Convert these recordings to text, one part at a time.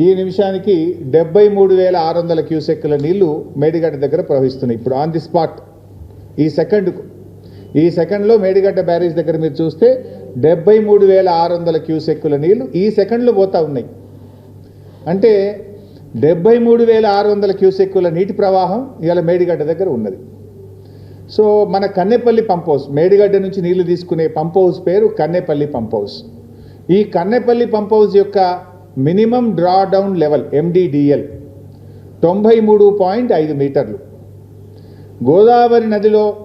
ఈ నిమిషానికి డెబ్బై మూడు వేల ఆరు వందల క్యూసెక్కుల నీళ్ళు మేడిగడ్డ దగ్గర ప్రవహిస్తున్నాయి. ఇప్పుడు ఆన్ ది స్పాట్ ఈ సెకండ్కు ఈ సెకండ్లో మేడిగడ్డ బ్యారేజ్ దగ్గర మీరు చూస్తే డెబ్బై మూడు వేల ఆరు వందల క్యూసెక్కుల నీళ్ళు ఈ సెకండ్లో పోతా ఉన్నాయి. అంటే డెబ్బై మూడు వేల ఆరు వందల క్యూసెక్కుల నీటి ప్రవాహం ఇవాళ మేడిగడ్డ దగ్గర ఉన్నది. సో మన కన్నెపల్లి పంప్ హౌస్ మేడిగడ్డ నుంచి నీళ్ళు తీసుకునే పంప్ హౌస్ పేరు కన్నెపల్లి పంప్ హౌస్ ఈ కన్నెపల్లి పంప్ హౌస్ యొక్క minimum draw down level MDDL తొంభై మూడు పాయింట్ ఐదు మీటర్లు. గోదావరి నదిలో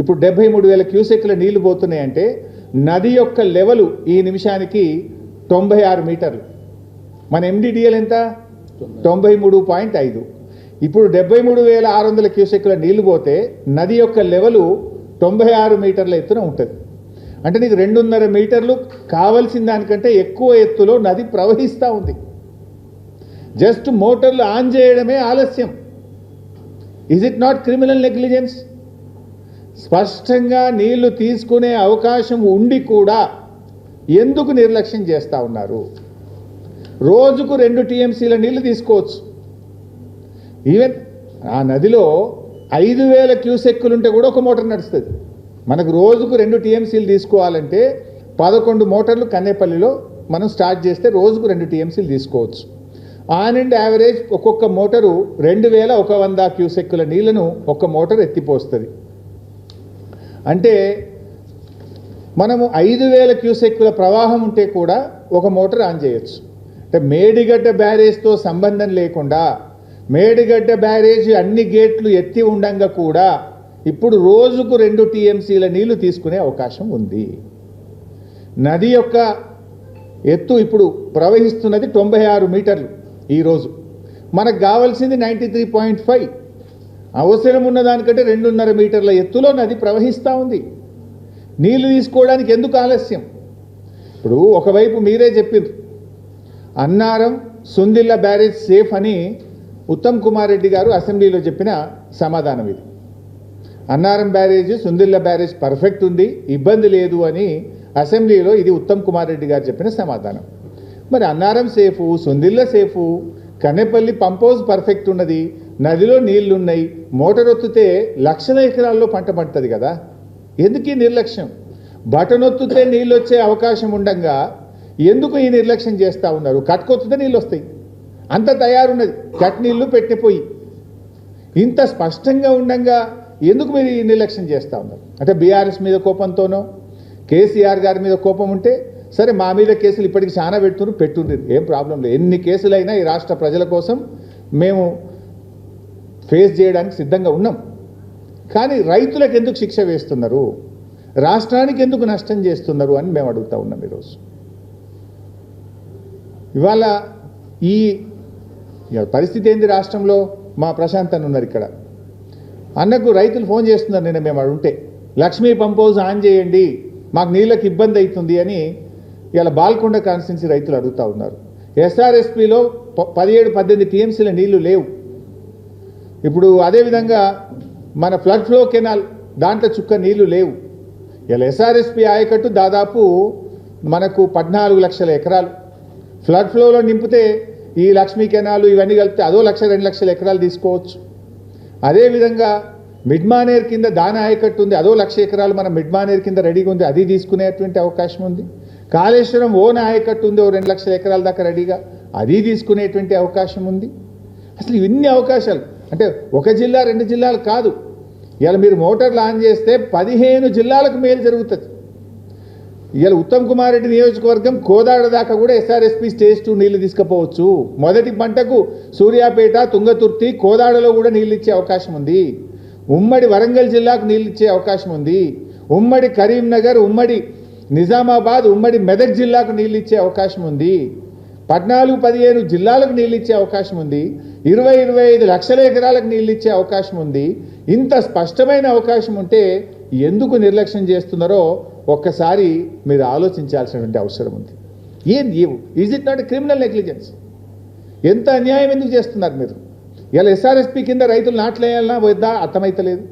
ఇప్పుడు డెబ్బై మూడు వేల క్యూసెక్ల నీళ్ళు పోతున్నాయంటే నది యొక్క లెవెలు ఈ నిమిషానికి తొంభై ఆరు మీటర్లు. మన ఎండిడిఎల్ ఎంత? తొంభై మూడు పాయింట్ ఐదు. ఇప్పుడు డెబ్బై మూడు వేల ఆరు వందల క్యూసెక్ల నీళ్ళు పోతే నది యొక్క లెవెలు తొంభై ఆరు మీటర్ల ఎత్తున ఉంటుంది. అంటే నీకు రెండున్నర మీటర్లు కావలసిన దానికంటే ఎక్కువ ఎత్తులో నది ప్రవహిస్తూ ఉంది. జస్ట్ మోటార్లు ఆన్ చేయడమే ఆలస్యం. Is it not criminal negligence స్పష్టంగా నీళ్ళు తీసుకునే అవకాశం ఉండి కూడా ఎందుకు నిర్లక్ష్యం చేస్తూ ఉన్నారు? రోజుకు రెండు టీఎంసీల నీళ్ళు తీసుకోవచ్చు. ఈవెన్ ఆ నదిలో ఐదు వేల క్యూసెక్కులుంటే కూడా ఒక మోటార్ నడుస్తుంది. మనకు రోజుకు రెండు టీఎంసీలు తీసుకోవాలంటే పదకొండు మోటార్లు కన్నేపల్లిలో మనం స్టార్ట్ చేస్తే రోజుకు రెండు టీఎంసీలు తీసుకోవచ్చు. ఆన్ అండ్ యావరేజ్ ఒక్కొక్క మోటారు రెండు వేల ఒక వంద క్యూసెక్కుల నీళ్ళను ఒక్క మోటార్ ఎత్తిపోస్తుంది. అంటే మనము ఐదు వేల క్యూసెక్కుల ప్రవాహం ఉంటే కూడా ఒక మోటార్ ఆన్ చేయొచ్చు. అంటే మేడిగడ్డ బ్యారేజ్తో సంబంధం లేకుండా మేడిగడ్డ బ్యారేజ్ అన్ని గేట్లు ఎత్తి ఉండంగా కూడా ఇప్పుడు రోజుకు రెండు టీఎంసీల నీళ్ళు తీసుకునే అవకాశం ఉంది. నది యొక్క ఎత్తు ఇప్పుడు ప్రవహిస్తున్నది తొంభై ఆరు మీటర్లు ఈరోజు మనకు కావాల్సింది నైంటీ త్రీ పాయింట్ ఫైవ్. అవసరం ఉన్న దానికంటే రెండున్నర మీటర్ల ఎత్తులో నది ప్రవహిస్తూ ఉంది. నీళ్ళు తీసుకోవడానికి ఎందుకు ఆలస్యం? ఇప్పుడు ఒకవైపు మీరే చెప్పిండ్రు అన్నారం సుందిల్ల బ్యారేజ్ సేఫ్ అని ఉత్తమ్ కుమార్ రెడ్డి గారు అసెంబ్లీలో చెప్పిన సమాధానం ఇది. Annaram barrage Sundilla barrage perfect ఉంది ఇబ్బంది లేదు అని అసెంబ్లీలో ఇది ఉత్తమ్ కుమార్ రెడ్డి గారు చెప్పిన సమాధానం. మరి Annaram safe Sundilla safe Kannepalli pump house perfect ఉన్నది నదిలో నీళ్ళున్నాయి మోటార్ ఒత్తితే లక్షల ఎకరాల్లో పంట పండుతుంది కదా. ఎందుకు ఈ నిర్లక్ష్యం? బటన్ ఒత్తితే నీళ్ళు వచ్చే అవకాశం ఉండంగా ఎందుకు ఈ నిర్లక్ష్యం చేస్తూ ఉన్నారు? కట్టుకొత్తితే నీళ్ళు వస్తాయి అంత తయారున్నది. కట్ నీళ్ళు పెట్టిపోయి ఇంత స్పష్టంగా ఉండంగా ఎందుకు మీరు ఈ నిర్లక్ష్యం చేస్తూ ఉన్నారు? అంటే బీఆర్ఎస్ మీద కోపంతోనో కేసీఆర్ గారి మీద కోపం ఉంటే సరే మా మీద కేసులు ఇప్పటికి చాలా పెడుతున్నారు పెట్టుండ్రు. ఏం ప్రాబ్లం లేదు. ఎన్ని కేసులైనా ఈ రాష్ట్ర ప్రజల కోసం మేము ఫేస్ చేయడానికి సిద్ధంగా ఉన్నాం. కానీ రైతులకు ఎందుకు శిక్ష వేస్తున్నారు? రాష్ట్రానికి ఎందుకు నష్టం చేస్తున్నారు అని మేము అడుగుతా ఉన్నాం ఈరోజు. ఇవాళ ఈ పరిస్థితి ఏంది రాష్ట్రంలో? మా ప్రశాంత్ అని ఉన్నారు ఇక్కడ. అన్నకు రైతులు ఫోన్ చేస్తున్నారు నిన్న మేము అక్కడ ఉంటే. లక్ష్మీ పంప్ హౌస్ ఆన్ చేయండి మాకు నీళ్ళకి ఇబ్బంది అవుతుంది అని ఇలా బాల్కొండ కాన్స్టిట్యున్సీ రైతులు అడుగుతూ ఉన్నారు. ఎస్ఆర్ఎస్పిలో పదిహేడు పద్దెనిమిది టీఎంసీల నీళ్ళు లేవు. ఇప్పుడు అదేవిధంగా మన ఫ్లడ్ ఫ్లో కెనాల్ దాంట్లో చుక్క నీళ్ళు లేవు. ఇలా ఎస్ఆర్ఎస్పి ఆయకట్టు దాదాపు మనకు పద్నాలుగు లక్షల ఎకరాలు. ఫ్లడ్ ఫ్లోలో నింపితే ఈ లక్ష్మీ కెనాలు ఇవన్నీ కలిపితే అదో లక్ష రెండు లక్షల ఎకరాలు తీసుకోవచ్చు. అదేవిధంగా మిడ్మానేర్ కింద దాని ఆయకట్టు ఉంది. అదో లక్ష ఎకరాలు మన మిడ్మానేర్ కింద రెడీగా ఉంది. అది తీసుకునేటువంటి అవకాశం ఉంది. కాళేశ్వరం ఓన్ ఆయకట్టు ఉంది. ఓ రెండు లక్షల ఎకరాల దాకా రెడీగా అది తీసుకునేటువంటి అవకాశం ఉంది. అసలు ఇన్ని అవకాశాలు. అంటే ఒక జిల్లా రెండు జిల్లాలు కాదు. ఇలా మీరు మోటార్లు ఆన్ చేస్తే పదిహేను జిల్లాలకు మేలు జరుగుతుంది. ఇవాళ ఉత్తమ్ కుమార్ రెడ్డి నియోజకవర్గం కోదాడ దాకా కూడా ఎస్ఆర్ఎస్పి స్టేజ్ టూ నీళ్ళు తీసుకుపోవచ్చు. మొదటి పంటకు సూర్యాపేట తుంగతుర్తి కోదాడలో కూడా నీళ్ళు ఇచ్చే అవకాశం ఉంది. ఉమ్మడి వరంగల్ జిల్లాకు నీళ్ళు ఇచ్చే అవకాశం ఉంది. ఉమ్మడి కరీంనగర్ ఉమ్మడి నిజామాబాద్ ఉమ్మడి మెదక్ జిల్లాకు నీళ్ళు ఇచ్చే అవకాశం ఉంది. పద్నాలుగు పదిహేను జిల్లాలకు నీళ్ళు ఇచ్చే అవకాశం ఉంది. ఇరవై ఇరవై ఐదు లక్షల ఎకరాలకు నీళ్ళు ఇచ్చే అవకాశం ఉంది. ఇంత స్పష్టమైన అవకాశం ఉంటే ఎందుకు నిర్లక్ష్యం చేస్తున్నారో ఒక్కసారి మీరు ఆలోచించాల్సినటువంటి అవసరం ఉంది. ఏం is it not criminal negligence ఎంత అన్యాయం ఎందుకు చేస్తున్నారు మీరు? ఇలా ఎస్ఆర్ఎస్పి కింద రైతులు నాట్లేయాలన్నా వద్దా అర్థమైతలేదు.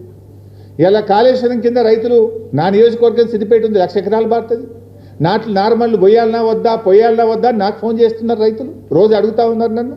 ఇలా కాళేశ్వరం కింద రైతులు నా నియోజకవర్గం సిద్ధిపేట ఉంది లక్ష ఎకరాలు బారుతుంది నాట్లు నార్మల్ పొయ్యాలన్నా వద్దా పొయ్యాలన్నా వద్దా నాకు ఫోన్ చేస్తున్నారు రైతులు. రోజు అడుగుతా ఉన్నారు నన్ను.